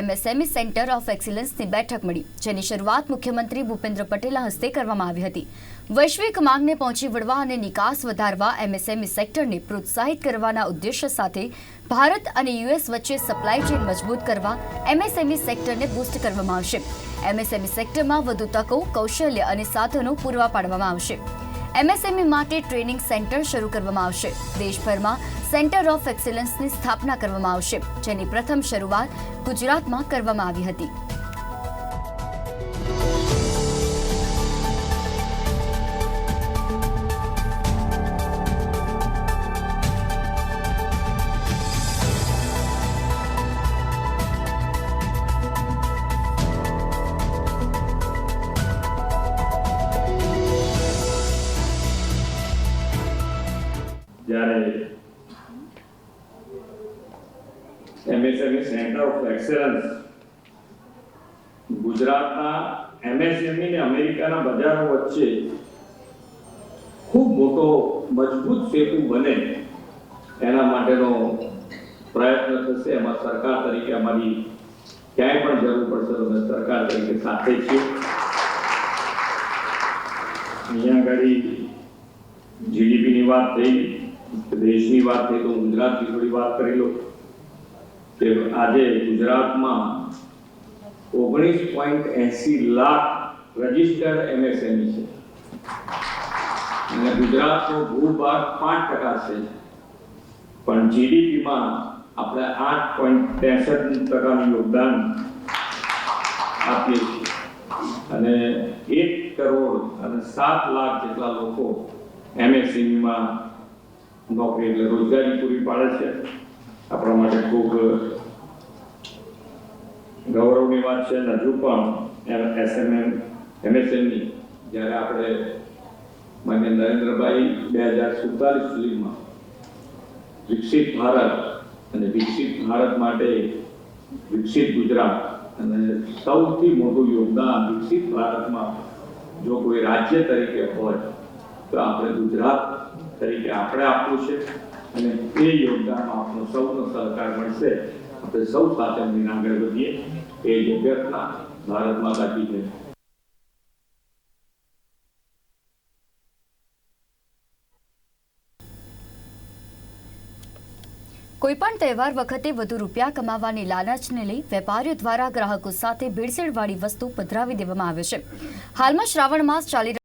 MSME centre of એક્સિલન્સની બેઠક મળી, જેની શરૂઆત મુખ્યમંત્રી ભૂપેન્દ્ર પટેલના હસ્તે કરવામાં આવી હતી. વૈશ્વિક માંગને પહોંચી વળવા અને નિકાસ વધારવા એમએસએમઈ સેક્ટરને પ્રોત્સાહિત કરવાના ઉદ્દેશ્ય સાથે ભારત અને યુએસ વચ્ચે સપ્લાય ચેઇન મજબૂત કરવા એમએસએમઈ સેક્ટરને બૂસ્ટ કરવામાં આવશે. એમએસએમઈ સેક્ટરમાં વધુ તકો, કૌશલ્ય અને સાધનો પૂરવા પાડવામાં આવશે. એમએસએમઈ માટે ટ્રેનિંગ સેન્ટર શરૂ કરવામાં આવશે. દેશભરમાં સેન્ટર ઓફ એક્સેલન્સની સ્થાપના કરવામાં આવશે, જેની પ્રથમ શરૂઆત ગુજરાતમાં કરવામાં આવી હતી. જ્યારે એમએસએમઈ સેન્ટર ઓફ એક્સેલન્સ ગુજરાતના એમએસએમઈ ને અમેરિકાના બજારો વચ્ચે ખૂબ મોટો, મજબૂત સેતુ બને એના માટેનો પ્રયત્ન થશે. એમાં સરકાર તરીકે અમારી ક્યાંય પણ જરૂર પડશે તો અમે સરકાર તરીકે સાથે છીએ. અહીંયા આગળ જીડીપીની વાત થઈ. દેશની વાત થઈ તો ગુજરાતની થોડી વાત કરી લઉં. કે આજે ગુજરાતમાં ઓગણીસ પોઈન્ટ એસી લાખ રજિસ્ટર્ડ એમએસએમઈ છે. અને ગુજરાતનો ભૂભાગ પાંચ ટકા છે. પણ જીડીપીમાં આપણે આઠ પોઈન્ટ ત્રેસઠ ટકાનું યોગદાન આપીએ છીએ. અને એક કરોડ અને સાત લાખ જેટલા લોકો એમએસએમઈમાં નોકરી એટલે રોજગારી પૂરી પાડે છે આપણા માટે ખૂબ ગૌરવની વાત છે અને હજુ પણ એસએમએમ એમએસએમની જ્યારે આપણે માન્ય નરેન્દ્રભાઈ બે હજાર સુડતાલીસ સુધીમાં વિકસિત ભારત અને વિકસિત ભારત માટે વિકસિત ગુજરાત અને સૌથી મોટું યોગદાન વિકસિત ભારતમાં જો કોઈ રાજ્ય તરીકે હોય તો આપણે ગુજરાત તરીકે આપણે આપવું છે. અને એ યોગદાનમાં આપણો સૌનો સહકાર મળશે. આપણે સૌ સાથે મળીને આગળ વધીએ. એ જ ભારત માતા કી જય. કોઈપણ તહેવાર વખતે વધુ રૂપિયા કમાવાની લાલચને લઈ વેપારીઓ દ્વારા ગ્રાહકો સાથે ભેળસેળવાળી વસ્તુ પધરાવી દેવામાં આવે છે. હાલમાં શ્રાવણ માસ ચાલી